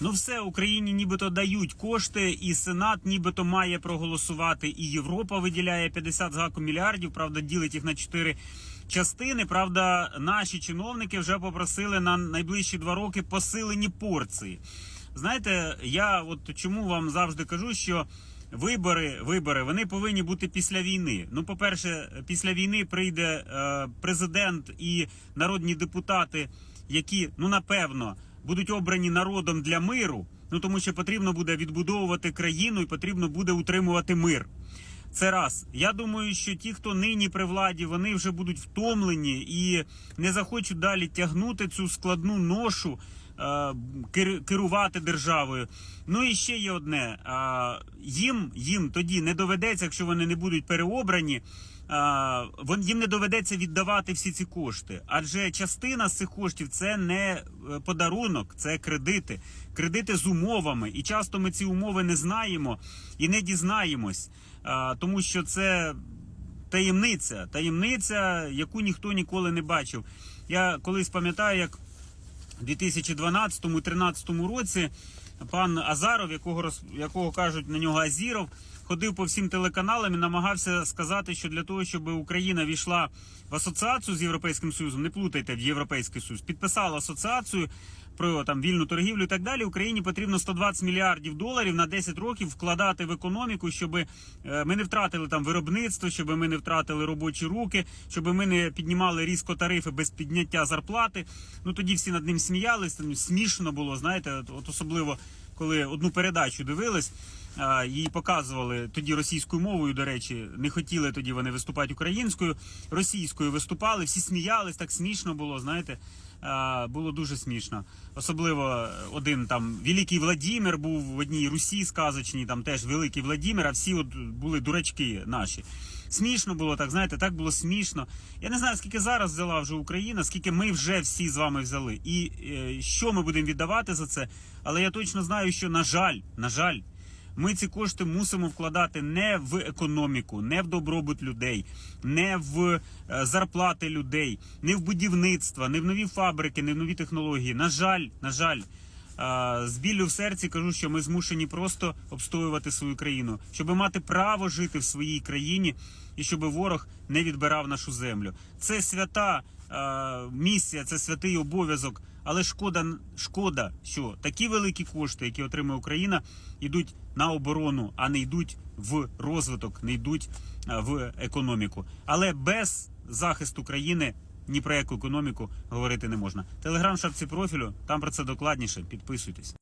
Ну все, Україні нібито дають кошти, і Сенат нібито має проголосувати. І Європа виділяє 50 з гаком мільярдів. Правда, ділить їх на 4 частини. Правда, наші чиновники вже попросили на найближчі два роки посилені порції. Знаєте, я от чому вам завжди кажу, що вибори, вибори вони повинні бути після війни. Ну, по-перше, після війни прийде е, президент і народні депутати, які ну напевно будуть обрані народом для миру. Ну тому що потрібно буде відбудовувати країну і потрібно буде утримувати мир. Це раз. Я думаю, що ті, хто нині при владі, вони вже будуть втомлені і не захочуть далі тягнути цю складну ношу, керувати державою. Ну і ще є одне: е, їм, їм тоді не доведеться, якщо вони не будуть переобрані. вон- Їм не доведеться віддавати всі ці кошти, адже частина з цих коштів це не е, подарунок, це кредити, кредити з умовами. І часто ми ці умови не знаємо і не дізнаємось, тому що це таємниця, таємниця, яку ніхто ніколи не бачив. Я колись пам'ятаю, як у 2012-2013 році пан Азаров, якого якого кажуть на нього Азіров, ходив по всім телеканалам і намагався сказати, що для того, щоб Україна війшла в асоціацію з Європейським Союзом, не плутайте в Європейський Союз, підписала асоціацію про там вільну торгівлю і так далі. Україні потрібно 120 мільярдів доларів на 10 років вкладати в економіку, щоб е, ми не втратили там виробництво, щоб ми не втратили робочі руки, щоб ми не піднімали різко тарифи без підняття зарплати. Ну тоді всі над ним сміялись. там Смішно було, знаєте, от особливо коли одну передачу дивились. Її показували тоді російською мовою. До речі, не хотіли тоді вони виступати українською, російською виступали. Всі сміялись, так смішно було. Знаєте, було дуже смішно. Особливо один там великий Владимир був в одній Русі сказочній, там теж великий Владимир, а всі от були дурачки наші. Смішно було так, знаєте, так було смішно. Я не знаю, скільки зараз взяла вже Україна, скільки ми вже всі з вами взяли, і е, що ми будемо віддавати за це. Але я точно знаю, що на жаль, на жаль, ми ці кошти мусимо вкладати не в економіку, не в добробут людей, не в е, зарплати людей, не в будівництво, не в нові фабрики, не в нові технології. На жаль, на жаль. З біллю в серці кажу, що ми змушені просто обстоювати свою країну, щоб мати право жити в своїй країні і щоб ворог не відбирав нашу землю. Це свята місія, це святий обов'язок. Але шкода, шкода, що такі великі кошти, які отримує Україна, йдуть на оборону, а не йдуть в розвиток, не йдуть в економіку. Але без захисту країни ні про яку економіку говорити не можна. Телеграм шапці профілю, там про це докладніше. Підписуйтесь.